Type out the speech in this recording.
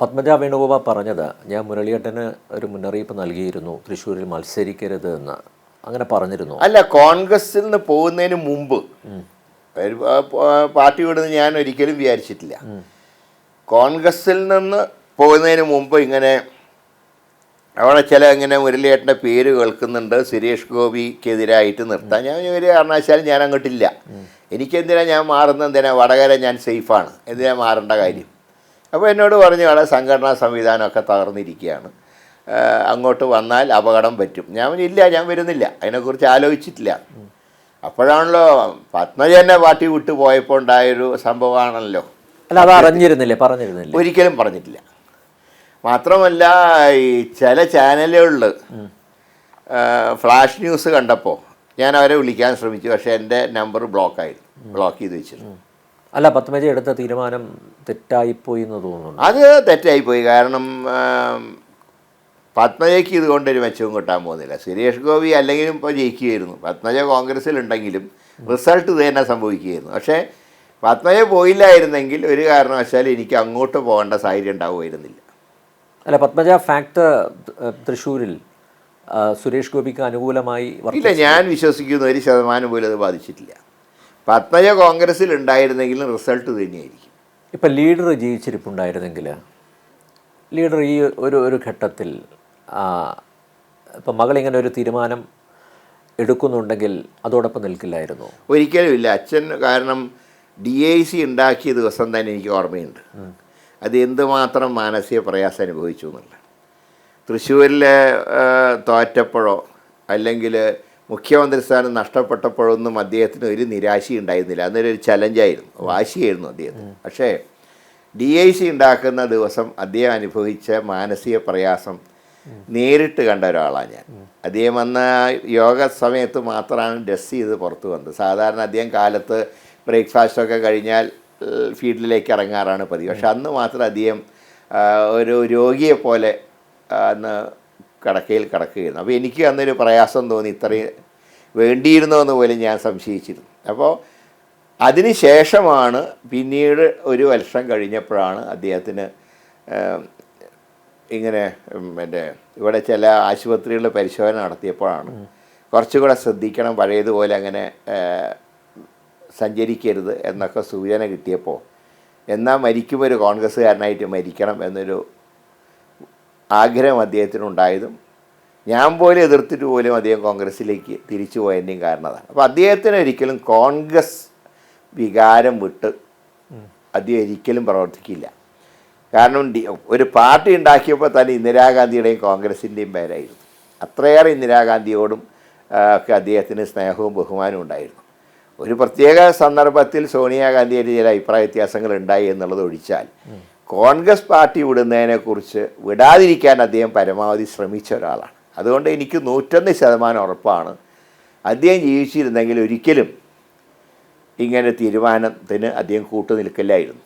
പത്മജ വേണുഗോപാൽ പറഞ്ഞത് ഞാൻ മുരളിയേട്ടന് ഒരു മുന്നറിയിപ്പ് നൽകിയിരുന്നു തൃശ്ശൂരിൽ മത്സരിക്കരുത് എന്ന്. അങ്ങനെ പറഞ്ഞിരുന്നു. അല്ല കോൺഗ്രസിൽ നിന്ന് പോകുന്നതിന് മുമ്പ് പാർട്ടി വിടുന്ന ഞാൻ ഒരിക്കലും വിചാരിച്ചിട്ടില്ല. കോൺഗ്രസിൽ നിന്ന് പോകുന്നതിന് മുമ്പ് ഇങ്ങനെ അവിടെ ചില ഇങ്ങനെ മുരളിയേട്ടന്റെ പേര് കേൾക്കുന്നുണ്ട് സുരേഷ് ഗോപിക്കെതിരായിട്ട് നിർത്താൻ. ഞാൻ ഒരു കാരണവശാലും ഞാൻ അങ്ങോട്ടില്ല. എനിക്കെന്തിനാ ഞാൻ മാറുന്നത്? എന്തിനാ? വടകര ഞാൻ സേഫാണ്. എന്തിനാ മാറേണ്ട കാര്യം? അപ്പോൾ എന്നോട് പറഞ്ഞു അവിടെ സംഘടനാ സംവിധാനമൊക്കെ തകർന്നിരിക്കുകയാണ്. അങ്ങോട്ട് വന്നാൽ അപകടം പറ്റും. ഞാൻ ഇല്ല ഞാൻ വരുന്നില്ല. അതിനെക്കുറിച്ച് ആലോചിച്ചിട്ടില്ല. അപ്പോഴാണല്ലോ പത്മജ തന്നെ പാർട്ടി വിട്ടു പോയപ്പോൾ ഉണ്ടായൊരു സംഭവമാണല്ലോ. അല്ല അത് അറിഞ്ഞിരുന്നില്ല? പറഞ്ഞിരുന്നില്ല? ഒരിക്കലും പറഞ്ഞിട്ടില്ല. മാത്രമല്ല ഈ ചില ചാനലുകളിൽ ഫ്ലാഷ് ന്യൂസ് കണ്ടപ്പോൾ ഞാൻ അവരെ വിളിക്കാൻ ശ്രമിച്ചു. പക്ഷേ എന്റെ നമ്പർ ബ്ലോക്കായിരുന്നു ബ്ലോക്ക് ചെയ്ത് വെച്ചിരുന്നു. അല്ല പത്മജ എടുത്ത തീരുമാനം തെറ്റായിപ്പോയി എന്ന് തോന്നുന്നു അത് തെറ്റായിപ്പോയി. കാരണം പത്മജയ്ക്ക് ഇതുകൊണ്ടൊരു മെച്ചവും കിട്ടാൻ പോകുന്നില്ല. സുരേഷ് ഗോപി അല്ലെങ്കിലും ഇപ്പോൾ ജയിക്കുകയായിരുന്നു. പത്മജ കോൺഗ്രസ്സിലുണ്ടെങ്കിലും റിസൾട്ട് ഇത് തന്നെ സംഭവിക്കുകയായിരുന്നു. പക്ഷേ പത്മജ പോയില്ലായിരുന്നെങ്കിൽ ഒരു കാരണവശാലും എനിക്ക് അങ്ങോട്ട് പോകേണ്ട സാഹചര്യം ഉണ്ടാവുമായിരുന്നില്ല. അല്ല പത്മജ ഫാക്ട് തൃശ്ശൂരിൽ സുരേഷ് ഗോപിക്ക് അനുകൂലമായി ഇല്ല ഞാൻ വിശ്വസിക്കുന്ന. ഒരു ശതമാനം പോലും അത് ബാധിച്ചിട്ടില്ല. പത്മജ കോൺഗ്രസ്സിൽ ഉണ്ടായിരുന്നെങ്കിലും റിസൾട്ട് തന്നെയായിരിക്കും. ഇപ്പം ലീഡർ ജീവിച്ചിരിപ്പുണ്ടായിരുന്നെങ്കിൽ ലീഡർ ഈ ഒരു ഒരു ഘട്ടത്തിൽ ഇപ്പം മകളിങ്ങനെ ഒരു തീരുമാനം എടുക്കുന്നുണ്ടെങ്കിൽ അതോടൊപ്പം നിൽക്കില്ലായിരുന്നു. ഒരിക്കലും ഇല്ല. അച്ഛൻ കാരണം ഡി ഐ സി ഉണ്ടാക്കിയ ദിവസം തന്നെ എനിക്ക് ഓർമ്മയുണ്ട്. അത് എന്തുമാത്രം മാനസിക പ്രയാസം അനുഭവിച്ചു എന്നുള്ള തൃശ്ശൂരിൽ തോറ്റപ്പോഴോ അല്ലെങ്കിൽ മുഖ്യമന്ത്രി സ്ഥാനം നഷ്ടപ്പെട്ടപ്പോഴൊന്നും അദ്ദേഹത്തിന് ഒരു നിരാശയുണ്ടായിരുന്നില്ല. ഉണ്ടായിരുന്നില്ല അന്നൊരു ഒരു ചലഞ്ചായിരുന്നു വാശിയായിരുന്നു അദ്ദേഹത്തിന്. പക്ഷേ ഡി ഐ സി ഉണ്ടാക്കുന്ന ദിവസം അദ്ദേഹം അനുഭവിച്ച മാനസിക പ്രയാസം നേരിട്ട് കണ്ട ഒരാളാണ് ഞാൻ. അദ്ദേഹം വന്ന യോഗ സമയത്ത് മാത്രമാണ് ഡ്രസ് ചെയ്ത് പുറത്ത് വന്നത്. സാധാരണ അദ്ദേഹം കാലത്ത് ബ്രേക്ക്ഫാസ്റ്റൊക്കെ കഴിഞ്ഞാൽ ഫീൽഡിലേക്ക് ഇറങ്ങാറാണ് പതിവ്. പക്ഷെ അന്ന് മാത്രം അദ്ദേഹം ഒരു രോഗിയെ പോലെ അന്ന് കിടക്കയിൽ കിടക്കുകയായിരുന്നു. അപ്പോൾ എനിക്ക് അന്നൊരു പ്രയാസം തോന്നി. ഇത്രയും വേണ്ടിയിരുന്നോ എന്ന് പോലും ഞാൻ സംശയിച്ചിരുന്നു. അപ്പോൾ അതിന് ശേഷമാണ് പിന്നീട് ഒരു വർഷം കഴിഞ്ഞപ്പോഴാണ് അദ്ദേഹത്തിന് ഇങ്ങനെ മറ്റേ ഇവിടെ ചില ആശുപത്രികളിൽ പരിശോധന നടത്തിയപ്പോഴാണ് കുറച്ചുകൂടെ ശ്രദ്ധിക്കണം പഴയതുപോലെ അങ്ങനെ സഞ്ചരിക്കരുത് എന്നൊക്കെ സൂചന കിട്ടിയപ്പോൾ എന്നാൽ മരിക്കുമ്പോൾ ഒരു കോൺഗ്രസ്സുകാരനായിട്ട് മരിക്കണം എന്നൊരു ആഗ്രഹം അദ്ദേഹത്തിനുണ്ടായതും ഞാൻ പോലും എതിർത്തിട്ട് പോലും അദ്ദേഹം കോൺഗ്രസ്സിലേക്ക് തിരിച്ചു പോയതിന്റെയും കാരണതാണ് അപ്പോൾ അദ്ദേഹത്തിന് ഒരിക്കലും കോൺഗ്രസ് വികാരം വിട്ട് അദ്ദേഹം ഒരിക്കലും പ്രവർത്തിക്കില്ല. കാരണം ഒരു പാർട്ടി ഉണ്ടാക്കിയപ്പോൾ തന്നെ ഇന്ദിരാഗാന്ധിയുടെയും കോൺഗ്രസിന്റെയും പേരായിരുന്നു. അത്രയേറെ ഇന്ദിരാഗാന്ധിയോടും ഒക്കെ അദ്ദേഹത്തിന് സ്നേഹവും ബഹുമാനവും ഉണ്ടായിരുന്നു. ഒരു പ്രത്യേക സന്ദർഭത്തിൽ സോണിയാഗാന്ധിയുടെ ചില അഭിപ്രായ വ്യത്യാസങ്ങൾ ഉണ്ടായി എന്നുള്ളത് ഒഴിച്ചാൽ കോൺഗ്രസ് പാർട്ടി വിടുന്നതിനെക്കുറിച്ച് വിടാതിരിക്കാൻ അദ്ദേഹം പരമാവധി ശ്രമിച്ച ഒരാളാണ്. അതുകൊണ്ട് എനിക്ക് നൂറ്റൊന്ന് ശതമാനം ഉറപ്പാണ് അദ്ദേഹം ജീവിച്ചിരുന്നെങ്കിൽ ഒരിക്കലും ഇങ്ങനെ തീരുമാനത്തിന് അദ്ദേഹം കൂട്ടു നിൽക്കില്ലായിരുന്നു